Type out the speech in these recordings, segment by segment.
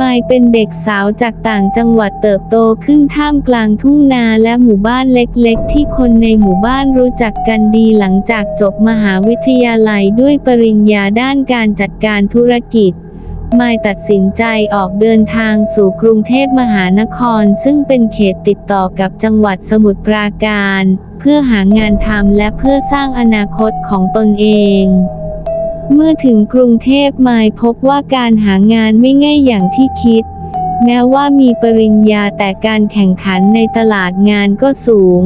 มายเป็นเด็กสาวจากต่างจังหวัดเติบโตขึ้นท่ามกลางทุ่งนาและหมู่บ้านเล็กๆ ที่คนในหมู่บ้านรู้จักกันดีหลังจากจบมหาวิทยาลัยด้วยปริญญาด้านการจัดการธุรกิจมายตัดสินใจออกเดินทางสู่กรุงเทพมหานคร ซึ่งเป็นเขตติดต่อกับจังหวัดสมุทรปราการ เพื่อหางานทำและเพื่อสร้างอนาคตของตนเอง เมื่อถึงกรุงเทพมายพบว่าการหางานไม่ง่ายอย่างที่คิด แม้ว่ามีปริญญาแต่การแข่งขันในตลาดงานก็สูง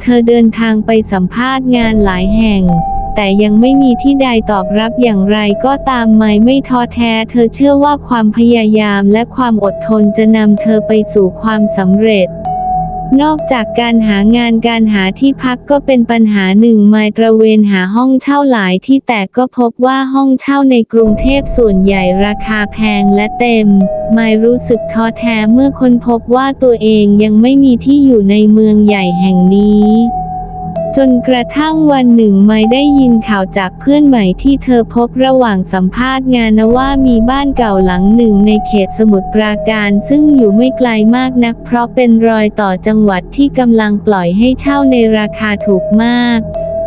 เธอเดินทางไปสัมภาษณ์งานหลายแห่ง แต่ยังไม่มีที่ใดตอบรับอย่างไรก็ตามไม่ไม่ท้อแท้ เธอเชื่อว่าความพยายามและความอดทนจะนำเธอไปสู่ความสำเร็จ นอกจากการหางานการหาที่พักก็เป็นปัญหาหนึ่งมายตระเวนหาห้องเช่าหลายที่แต่ก็พบว่าห้องเช่าในกรุงเทพส่วนใหญ่ราคาแพงและเต็ม มายรู้สึกท้อแท้เมื่อค้นพบว่าตัวเองยังไม่มีที่อยู่ในเมืองใหญ่แห่งนี้ จนกระทั่งวันหนึ่งไม่ได้ยินข่าวจากเพื่อนใหม่ที่เธอพบระหว่างสัมภาษณ์งานนะว่ามีบ้านเก่าหลังหนึ่งในเขตสมุทรปราการซึ่งอยู่ไม่ไกลมากนัก เพราะเป็นรอยต่อจังหวัดที่กำลังปล่อยให้เช่าในราคาถูกมาก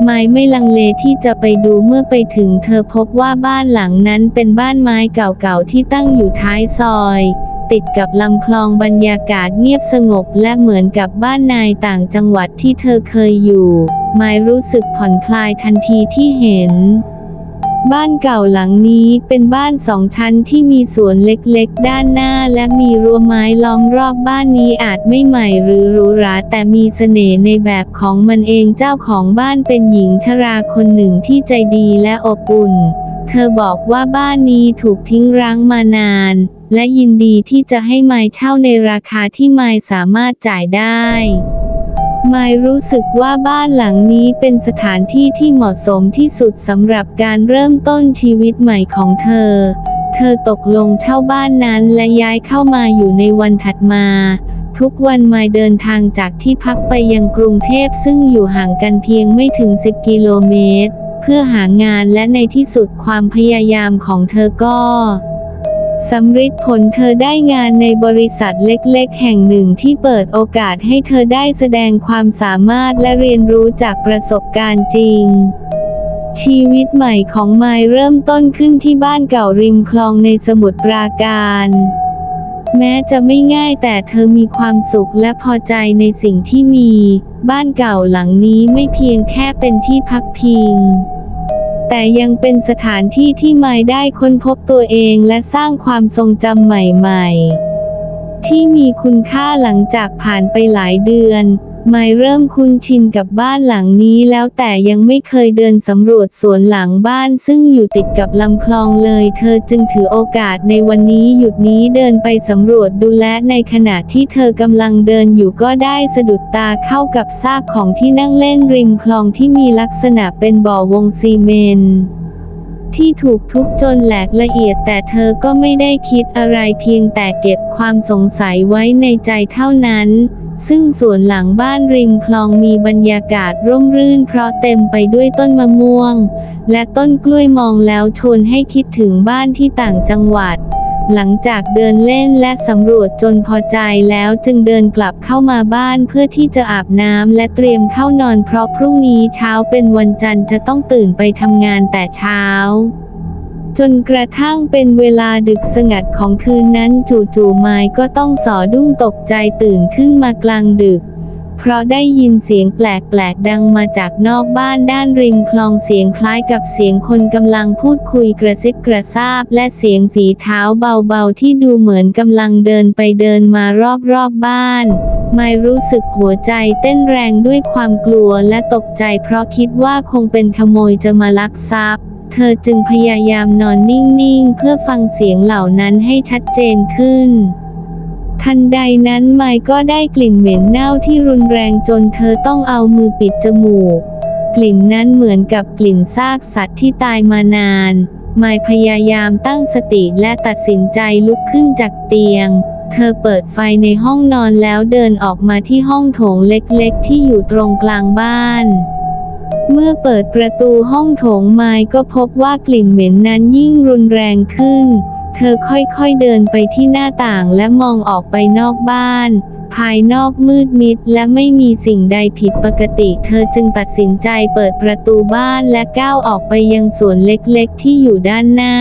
ไม่ไม่ลังเลที่จะไปดูเมื่อไปถึงเธอพบว่าบ้านหลังนั้นเป็นบ้านไม้เก่าๆที่ตั้งอยู่ท้ายซอย ติดกับลำคลองบรรยากาศเงียบสงบและเหมือนกับบ้านนายต่างจังหวัดที่เธอเคยอยู่ไมายรู้สึกผ่อนคลายทันทีที่เห็น บ้านเก่าหลังนี้เป็นบ้านสองชั้นที่มีสวนเล็กๆ ด้านหน้าและมีรั้วไม้ล้อมรอบบ้านนี้อาจไม่ใหม่หรือหรูหราแต่มีเสน่ห์ในแบบของมันเองเจ้าของบ้านเป็นหญิงชราคนหนึ่งที่ใจดีและอบอุ่น เธอบอกว่าบ้านนี้ถูกทิ้งร้างมานาน และยินดีที่จะให้ไมายเช่าในราคาที่ไมายสามารถจ่ายได้ไมายรู้สึกว่าบ้านหลังนี้เป็นสถานที่ที่เหมาะสมที่สุดสำหรับการเริ่มต้นชีวิตใหม่ของเธอ เธอตกลงเช่าบ้านนั้นและย้ายเข้ามาอยู่ในวันถัดมา ทุกวันไมายเดินทางจากที่พักไปยังกรุงเทพซึ่งอยู่ห่างกันเพียงไม่ถึง 10 กิโลเมตร เพื่อหางานและในที่สุดความพยายามของเธอก็ สำฤทธิ์ผลเธอได้งานในบริษัทเล็กๆ แห่งหนึ่งที่เปิดโอกาสให้เธอได้แสดงความสามารถและเรียนรู้จากประสบการณ์จริง ชีวิตใหม่ของไมายเริ่มต้นขึ้นที่บ้านเก่าริมคลองในสมุทรปราการ แม้จะไม่ง่ายแต่เธอมีความสุขและพอใจในสิ่งที่มี บ้านเก่าหลังนี้ไม่เพียงแค่เป็นที่พักพิง แต่ยังเป็นสถานที่ที่ไม่ได้ค้นพบตัวเองและสร้างความทรงจำใหม่ ๆ ที่มีคุณค่าหลังจากผ่านไปหลายเดือน ไมายเริ่มคุ้นชินกับบ้านหลังนี้แล้วแต่ยังไม่เคยเดินสำรวจสวนหลังบ้านซึ่งอยู่ติดกับลำคลองเลย เธอจึงถือโอกาสในวันนี้หยุดนี้เดินไปสำรวจดูและในขณะที่เธอกำลังเดินอยู่ก็ได้สะดุดตาเข้ากับซากของที่นั่งเล่นริมคลองที่มีลักษณะเป็นบ่อวงซีเมนที่ถูกทุบจนแหลกละเอียดแต่เธอก็ไม่ได้คิดอะไรเพียงแต่เก็บความสงสัยไว้ในใจเท่านั้น ซึ่งสวนหลังบ้านริมคลองมีบรรยากาศร่มรื่นเพราะเต็มไปด้วยต้นมะม่วง และต้นกล้วยมองแล้วชวนให้คิดถึงบ้านที่ต่างจังหวัด หลังจากเดินเล่นและสำรวจจนพอใจแล้วจึงเดินกลับเข้ามาบ้านเพื่อที่จะอาบน้ำและเตรียมเข้านอนเพราะพรุ่งนี้เช้าเป็นวันจันทร์จะต้องตื่นไปทำงานแต่เช้า จนกระทั่งเป็นเวลาดึกสงัดของคืนนั้นจู่ๆไม้ก็ต้องสอดุ้งตกใจตื่นขึ้นมากลางดึก เพราะได้ยินเสียงแปลกๆดังมาจากนอกบ้านด้านริมคลองเสียงคล้ายกับเสียงคนกำลังพูดคุยกระซิบกระซาบ และเสียงฝีเท้าเบาๆที่ดูเหมือนกำลังเดินไปเดินมารอบๆบบ้านไม่รู้สึกหัวใจเต้นแรงด้วยความกลัวและตกใจเพราะคิดว่าคงเป็นขโมยจะมาลักทรัพย์ เธอจึงพยายามนอนนิ่งๆ เพื่อฟังเสียงเหล่านั้นให้ชัดเจนขึ้น ทันใดนั้นไมค์ก็ได้กลิ่นเหม็นเน่าที่รุนแรงจนเธอต้องเอามือปิดจมูก กลิ่นนั้นเหมือนกับกลิ่นซากสัตว์ที่ตายมานานไมค์พยายามตั้งสติและตัดสินใจลุกขึ้นจากเตียง เธอเปิดไฟในห้องนอนแล้วเดินออกมาที่ห้องโถงเล็กๆ ที่อยู่ตรงกลางบ้าน เมื่อเปิดประตูห้องโถงไม้ก็พบว่ากลิ่นเหม็นนั้นยิ่งรุนแรงขึ้น เธอค่อยๆเดินไปที่หน้าต่างและมองออกไปนอกบ้าน ภายนอกมืดมิดและไม่มีสิ่งใดผิดปกติ เธอจึงตัดสินใจเปิดประตูบ้านและก้าวออกไปยังสวนเล็กๆ ที่อยู่ด้านหน้า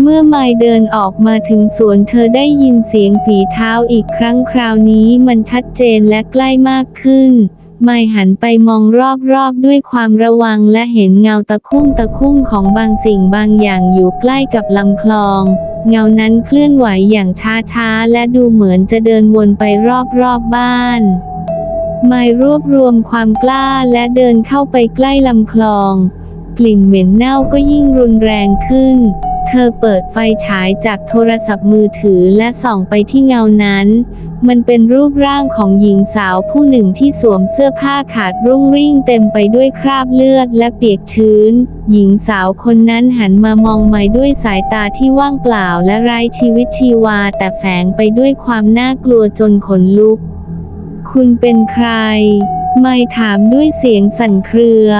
เมื่อไมเดินออกมาถึงสวนเธอได้ยินเสียงฝีเท้าอีกครั้งคราวนี้มันชัดเจนและใกล้มากขึ้น ไมหันไปมองรอบๆด้วยความระวังและเห็นเงาตะคุ่มตะคุ่มของบางสิ่งบางอย่างอยู่ใกล้กับลำคลอง เงานั้นเคลื่อนไหวอย่างช้าๆ และดูเหมือนจะเดินวนไปรอบๆบบ้านไมรวบรวมความกล้าและเดินเข้าไปใกล้ลำคลอง กลิ่นเหม็นเน่าก็ยิ่งรุนแรงขึ้น เธอเปิดไฟฉายจากโทรศัพท์มือถือและส่องไปที่เงานั้น มันเป็นรูปร่างของหญิงสาวผู้หนึ่งที่สวมเสื้อผ้าขาดรุ่งริ่งเต็มไปด้วยคราบเลือดและเปียกชื้น หญิงสาวคนนั้นหันมามองไม้ด้วยสายตาที่ว่างเปล่าและไร้ชีวิตชีวาแต่แฝงไปด้วยความน่ากลัวจนขนลุก คุณเป็นใคร ไม่ถามด้วยเสียงสั่นเครือ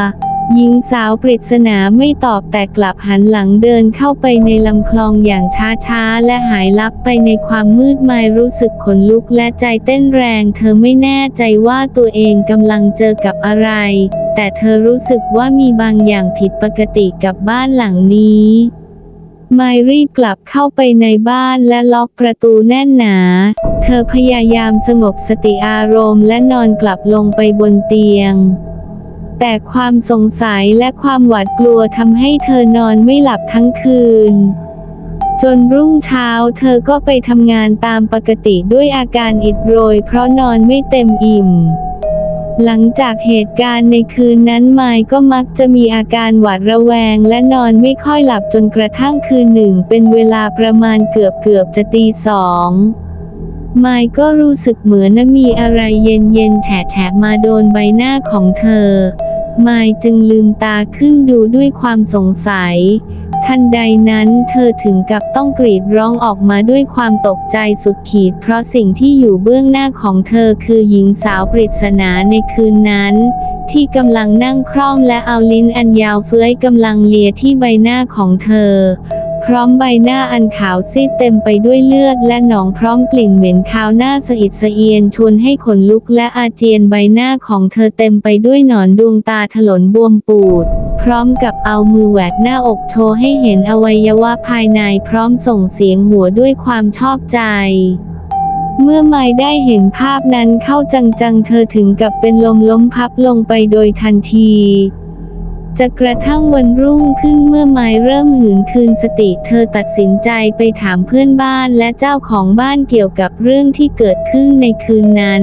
หญิงสาวปริศนาไม่ตอบแต่กลับหันหลังเดินเข้าไปในลำคลองอย่างช้าๆ และหายลับไปในความมืดไม่รู้สึกขนลุกและใจเต้นแรง เธอไม่แน่ใจว่าตัวเองกำลังเจอกับอะไร แต่เธอรู้สึกว่ามีบางอย่างผิดปกติกับบ้านหลังนี้ไมรีบกลับเข้าไปในบ้านและล็อกประตูแน่นหนา เธอพยายามสงบสติอารมณ์และนอนกลับลงไปบนเตียง แต่ความสงสัยและความหวาดกลัวทำให้เธอนอนไม่หลับทั้งคืน จนรุ่งเช้าเธอก็ไปทำงานตามปกติด้วยอาการอิดโรยเพราะนอนไม่เต็มอิ่ม หลังจากเหตุการณ์ในคืนนั้นไมค์ก็มักจะมีอาการหวาดระแวงและนอนไม่ค่อยหลับจนกระทั่งคืนหนึ่งเป็นเวลาประมาณเกือบเกือบจะตีสองไมค์ก็รู้สึกเหมือนมีอะไรเย็นเย็นๆแฉะแฉะมาโดนใบหน้าของเธอ มายจึงลืมตาขึ้นดูด้วยความสงสัย ทันใดนั้นเธอถึงกับต้องกรีดร้องออกมาด้วยความตกใจสุดขีด เพราะสิ่งที่อยู่เบื้องหน้าของเธอคือหญิงสาวปริศนาในคืนนั้น ที่กำลังนั่งคร่อมและเอาลิ้นอันยาวเฟื้อยกำลังเลียที่ใบหน้าของเธอ พร้อมใบหน้าอันขาวซีดเต็มไปด้วยเลือดและหนองพร้อมกลิ่นเหม็นคาวหน้าสะอิดสะเอียนชวนให้ขนลุกและอาเจียนใบหน้าของเธอเต็มไปด้วยหนอนดวงตาถลนบวมปูด พร้อมกับเอามือแหวกหน้าอกโชว์ให้เห็นอวัยวะภายในพร้อมส่งเสียงหัวด้วยความชอบใจเมื่อไม่ได้เห็นภาพนั้นเข้าจังๆ เธอถึงกับเป็นลมล้มพับลงไปโดยทันที จะกระทั่งวันรุ่งขึ้นเมื่อไม้เริ่มหืนคืนสติ เธอตัดสินใจไปถามเพื่อนบ้านและเจ้าของบ้านเกี่ยวกับเรื่องที่เกิดขึ้นในคืนนั้น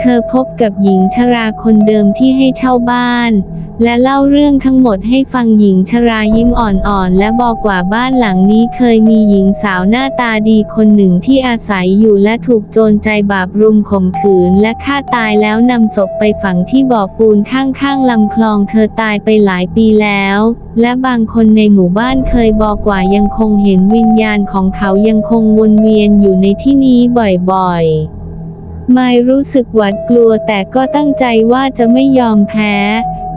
เธอพบกับหญิงชราคนเดิมที่ให้เช่าบ้าน และเล่าเรื่องทั้งหมดให้ฟังหญิงชรายิ้มอ่อนๆ และบอกว่าบ้านหลังนี้เคยมีหญิงสาวหน้าตาดีคนหนึ่งที่อาศัยอยู่และถูกโจรใจบาปรุมข่มขืนและฆ่าตายแล้วนำศพไปฝังที่บ่อปูนข้างๆลำคลองเธอตายไปหลายปีแล้ว และบางคนในหมู่บ้านเคยบอกว่ายังคงเห็นวิญญาณของเขายังคงวนเวียนอยู่ในที่นี้บ่อยๆ ไม่รู้สึกหวาดกลัวแต่ก็ตั้งใจว่าจะไม่ยอมแพ้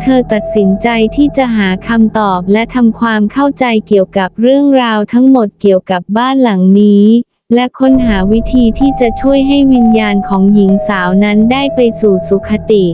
เธอตัดสินใจที่จะหาคำตอบและทำความเข้าใจเกี่ยวกับเรื่องราวทั้งหมดเกี่ยวกับบ้านหลังนี้ และค้นหาวิธีที่จะช่วยให้วิญญาณของหญิงสาวนั้นได้ไปสู่สุคติ